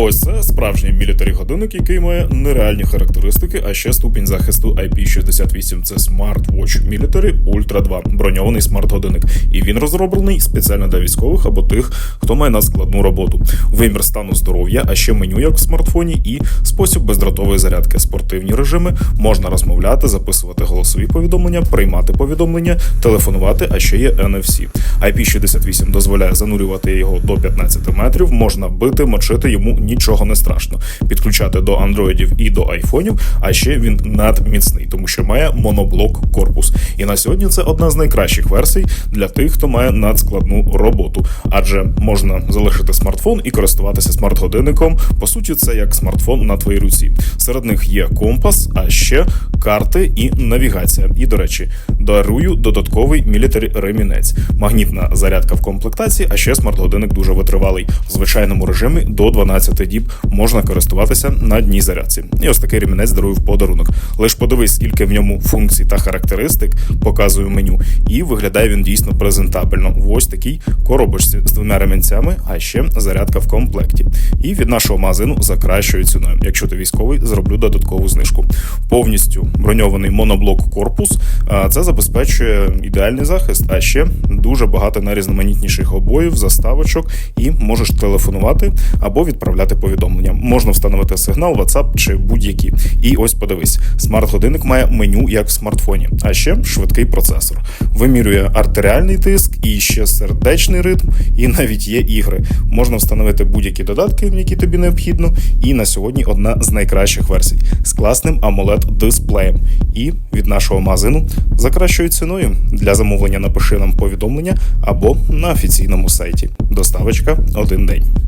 Ось це справжній мілітарі годинник, який має нереальні характеристики, а ще ступінь захисту IP68. Це Smartwatch Military Ultra 2, броньований смарт-годинник. І він розроблений спеціально для військових або тих, хто має надскладну роботу. Вимір стану здоров'я, а ще меню як в смартфоні, і спосіб бездротової зарядки. Спортивні режими можна розмовляти, записувати голосові повідомлення, приймати повідомлення, телефонувати, а ще є NFC. IP68 дозволяє занурювати його до 15 метрів, можна бити, мочити йому нічого не страшно. Підключати до андроїдів і до айфонів, а ще він надміцний, тому що має моноблок корпус. І на сьогодні це одна з найкращих версій для тих, хто має надскладну роботу, адже можна залишити смартфон і користуватися смарт-годинником. По суті, це як смартфон на твоїй руці. Серед них є компас, а ще карти і навігація. І до речі, дарую додатковий мілітарі ремінець, магнітна зарядка в комплектації, а ще смарт-годинник дуже витривалий. В звичайному режимі до 12 діб можна користуватися на дній зарядці. І ось такий ремінець дарую в подарунок. Лиш подивись, скільки в ньому функцій та характеристик показую меню, і виглядає він дійсно презентабельно. В ось такій коробочці з двома ремінцями, а ще зарядка в комплекті. І від нашого магазину за кращою ціною. Якщо ти військовий, зроблю додаткову знижку. Повністю броньований моноблок корпус. Це забезпечує ідеальний захист, а ще дуже багато найрізноманітніших обоїв, заставочок, і можеш телефонувати або відправляти повідомлення. Можна встановити сигнал, WhatsApp чи будь-які. І ось подивись, смарт-годинник має меню як в смартфоні, а ще швидкий процесор. Вимірює артеріальний тиск і ще сердечний ритм, і навіть є ігри. Можна встановити будь-які додатки, які тобі необхідно. І на сьогодні одна з найкращих версій з класним amoled дисплеєм. І від нашого магазину за кращою ціною для замовлення напиши нам повідомлення або на офіційному сайті. Доставочка один день.